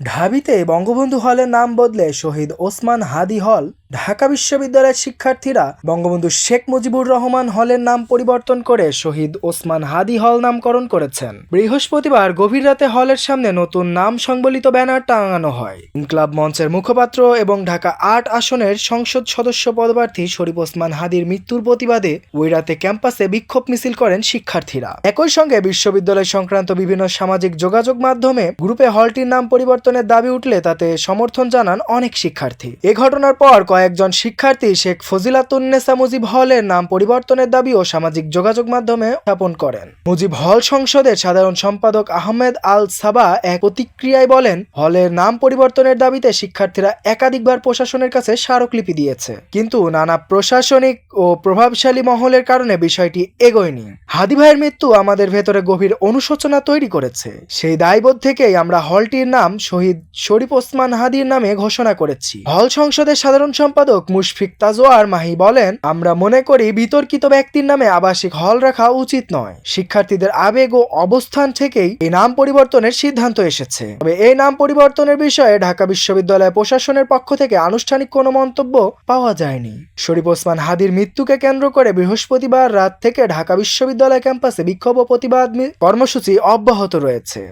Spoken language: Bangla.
ঢাবিতে বঙ্গবন্ধু হলের নাম বদলে শহীদ ওসমান হাদি হল ঢাকা বিশ্ববিদ্যালয়ের শিক্ষার্থীরা বঙ্গবন্ধু শেখ মুজিবুর রহমান হলের নাম পরিবর্তন করে শহীদ ওসমান হাদি হল নামকরণ করেছেন। বৃহস্পতিবার গভীর রাতে হলের সামনে নতুন নাম সংবলিত ব্যানার টাঙানো হয়। ইনকলাব মঞ্চের মুখপাত্র এবং ঢাকা আট আসনের সংসদ সদস্য পদপ্রার্থী শরীফ ওসমান হাদির মৃত্যুর প্রতিবাদে ওই রাতে ক্যাম্পাসে বিক্ষোভ মিছিল করেন শিক্ষার্থীরা। একই সঙ্গে বিশ্ববিদ্যালয় সংক্রান্ত বিভিন্ন সামাজিক যোগাযোগ মাধ্যমে গ্রুপে হলটির নাম পরিবর্তনের দাবি উঠলে তাতে সমর্থন জানান অনেক শিক্ষার্থী। এ ঘটনার পর কয়েকজন শিক্ষার্থী শেখ ফজিলাতুন্নেসা মুজিব হলের নাম পরিবর্তনের দাবিও সামাজিক যোগাযোগ মাধ্যমে উত্থাপন করেন। মুজিব হল সংসদের সাধারণ সম্পাদক আহমেদ আল সাবা এক প্রতিক্রিয়ায় বলেন, হলের নাম পরিবর্তনের দাবিতে শিক্ষার্থীরা একাধিকবার প্রশাসনের কাছে স্মারকলিপি দিয়েছে। কিন্তু নানা প্রশাসনিক ও প্রভাবশালী মহলের কারণে বিষয়টি এগোয়নি। হাদি ভাইয়ের মৃত্যু আমাদের ভেতরে গভীর অনুশোচনা তৈরি করেছে। সেই দায়বোধ থেকেই আমরা হলটির নাম শহীদ শরীফ ওসমান হাদির নামে ঘোষণা করেছি। হল সংসদের সাধারণ সম্পাদক মুশফিক তাজোয়ার মাহি বলেন, আমরা মনে করি বিতর্কিত ব্যক্তির নামে আবাসিক হল রাখা উচিত নয়। শিক্ষার্থীদের আবেগ ও অবস্থান থেকেই এই নাম পরিবর্তনের সিদ্ধান্ত এসেছে। তবে এই নাম পরিবর্তনের বিষয়ে ঢাকা বিশ্ববিদ্যালয় প্রশাসনের পক্ষ থেকে আনুষ্ঠানিক কোনো মন্তব্য পাওয়া যায়নি। শরীফ ওসমান হাদির মৃত্যুকে কেন্দ্র করে বৃহস্পতিবার রাত থেকে ঢাকা বিশ্ববিদ্যালয় ক্যাম্পাসে বিক্ষোভ ও প্রতিবাদ কর্মসূচি অব্যাহত রয়েছে।